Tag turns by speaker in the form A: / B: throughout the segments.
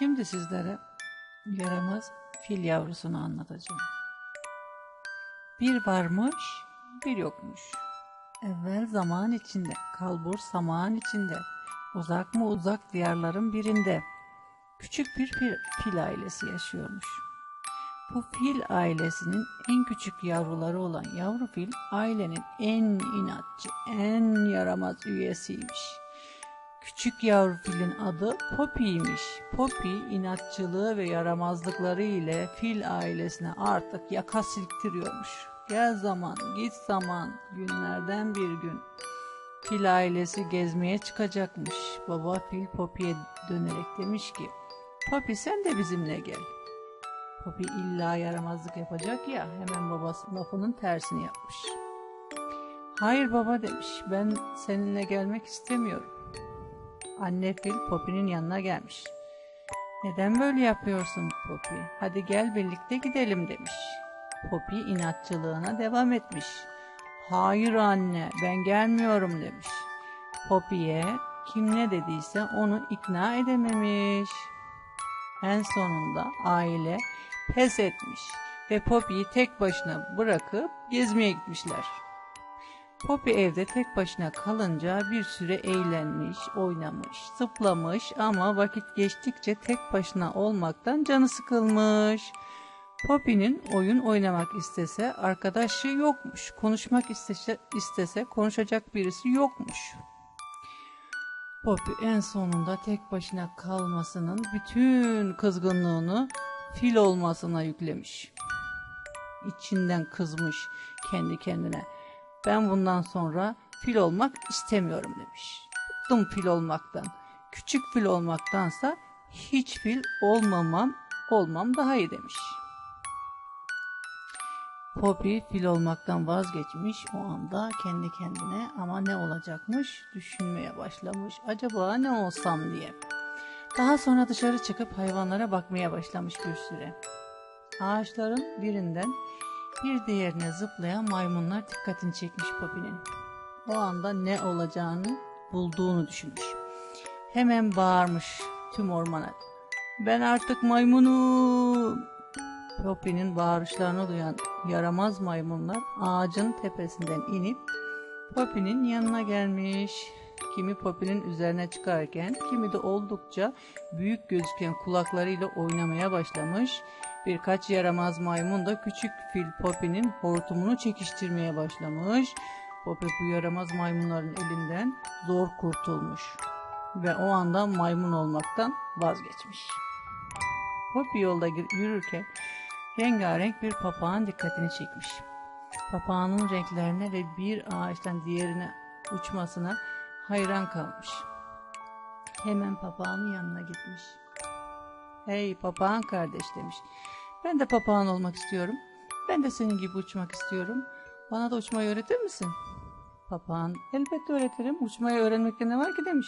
A: Şimdi sizlere yaramaz fil yavrusunu anlatacağım. Bir varmış, bir yokmuş. Evvel zaman içinde, kalbur saman içinde, uzak mı uzak diyarların birinde küçük bir fil, fil ailesi yaşıyormuş. Bu fil ailesinin en küçük yavruları olan yavru fil ailenin en inatçı, en yaramaz üyesiymiş. Küçük yavru filin adı Poppy'ymiş. Poppy inatçılığı ve yaramazlıkları ile fil ailesine artık yaka silktiriyormuş. Gel zaman, git zaman, günlerden bir gün. Fil ailesi gezmeye çıkacakmış. Baba fil Poppy'ye dönerek demiş ki, Poppy sen de bizimle gel. Poppy illa yaramazlık yapacak ya, hemen babası lafının tersini yapmış. Hayır baba demiş, ben seninle gelmek istemiyorum. Anne fil Poppy'nin yanına gelmiş. Neden böyle yapıyorsun Poppy? Hadi gel birlikte gidelim demiş. Poppy inatçılığına devam etmiş. Hayır anne ben gelmiyorum demiş. Poppy'ye kim ne dediyse onu ikna edememiş. En sonunda aile pes etmiş ve Poppy'yi tek başına bırakıp gezmeye gitmişler. Poppy evde tek başına kalınca bir süre eğlenmiş, oynamış, zıplamış ama vakit geçtikçe tek başına olmaktan canı sıkılmış. Poppy'nin oyun oynamak istese arkadaşı yokmuş, konuşmak istese, istese konuşacak birisi yokmuş. Poppy en sonunda tek başına kalmasının bütün kızgınlığını fil olmasına yüklemiş. İçinden kızmış kendi kendine. Ben bundan sonra fil olmak istemiyorum demiş. Bıktım fil olmaktan. Küçük fil olmaktansa hiç fil olmamam, olmam daha iyi demiş. Poppy fil olmaktan vazgeçmiş o anda kendi kendine ama ne olacakmış düşünmeye başlamış. Acaba ne olsam diye. Daha sonra dışarı çıkıp hayvanlara bakmaya başlamış bir süre. Ağaçların birinden bir diğerine zıplayan maymunlar dikkatini çekmiş Poppy'nin. O anda ne olacağını bulduğunu düşünmüş. Hemen bağırmış tüm ormana. Ben artık maymunum. Poppy'nin bağırışlarını duyan yaramaz maymunlar ağacın tepesinden inip Poppy'nin yanına gelmiş. Kimi Poppy'nin üzerine çıkarken kimi de oldukça büyük gözüken kulaklarıyla oynamaya başlamış. Birkaç yaramaz maymun da küçük fil Poppy'nin hortumunu çekiştirmeye başlamış. Poppy bu yaramaz maymunların elinden zor kurtulmuş. Ve o anda maymun olmaktan vazgeçmiş. Poppy yolda yürürken rengarenk bir papağan dikkatini çekmiş. Papağanın renklerine ve bir ağaçtan diğerine uçmasına hayran kalmış. Hemen papağanın yanına gitmiş. Hey papağan kardeş demiş. Ben de papağan olmak istiyorum. Ben de senin gibi uçmak istiyorum. Bana da uçmayı öğretir misin? Papağan elbette öğretirim. Uçmayı öğrenmekte ne var ki demiş.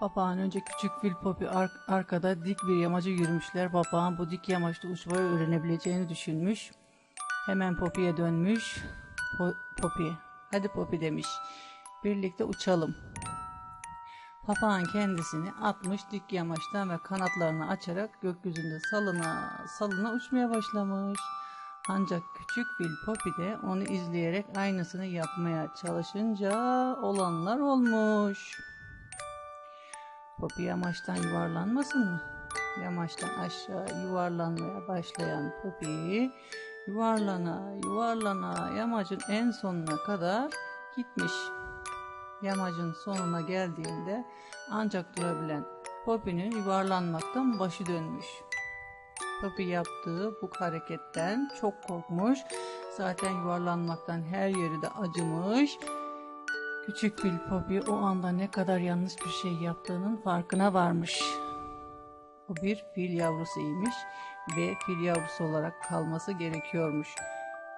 A: Papağan önce küçük fil Poppy ar arkada dik bir yamacı yürümüşler. Papağan bu dik yamaçta uçmayı öğrenebileceğini düşünmüş. Hemen Poppy'ye dönmüş. Po Poppy, hadi Poppy demiş. Birlikte uçalım. Papağan kendisini atmış dik yamaçtan ve kanatlarını açarak gökyüzünde salına salına uçmaya başlamış. Ancak küçük Bill Poppy de onu izleyerek aynısını yapmaya çalışınca olanlar olmuş. Poppy yamaçtan yuvarlanmasın mı? Yamaçtan aşağı yuvarlanmaya başlayan Poppy yuvarlana yuvarlana yamacın en sonuna kadar gitmiş. Yamacın sonuna geldiğinde ancak durabilen Poppy'nin yuvarlanmaktan başı dönmüş. Poppy yaptığı bu hareketten çok korkmuş. Zaten yuvarlanmaktan her yeri de acımış. Küçük Bill Poppy o anda ne kadar yanlış bir şey yaptığının farkına varmış. O bir fil yavrusuymuş ve fil yavrusu olarak kalması gerekiyormuş.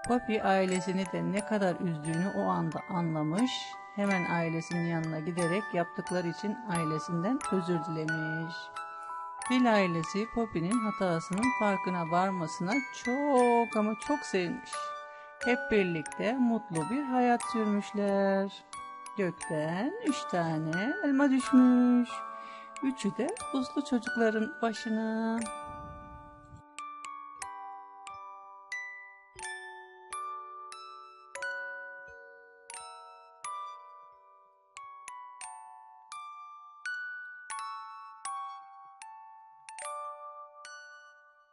A: Poppy ailesini de ne kadar üzdüğünü o anda anlamış. Hemen ailesinin yanına giderek yaptıkları için ailesinden özür dilemiş. Fil ailesi Poppy'nin hatasının farkına varmasına çok ama çok sevinmiş. Hep birlikte mutlu bir hayat sürmüşler. Gökten üç tane elma düşmüş. Üçü de uslu çocukların başına.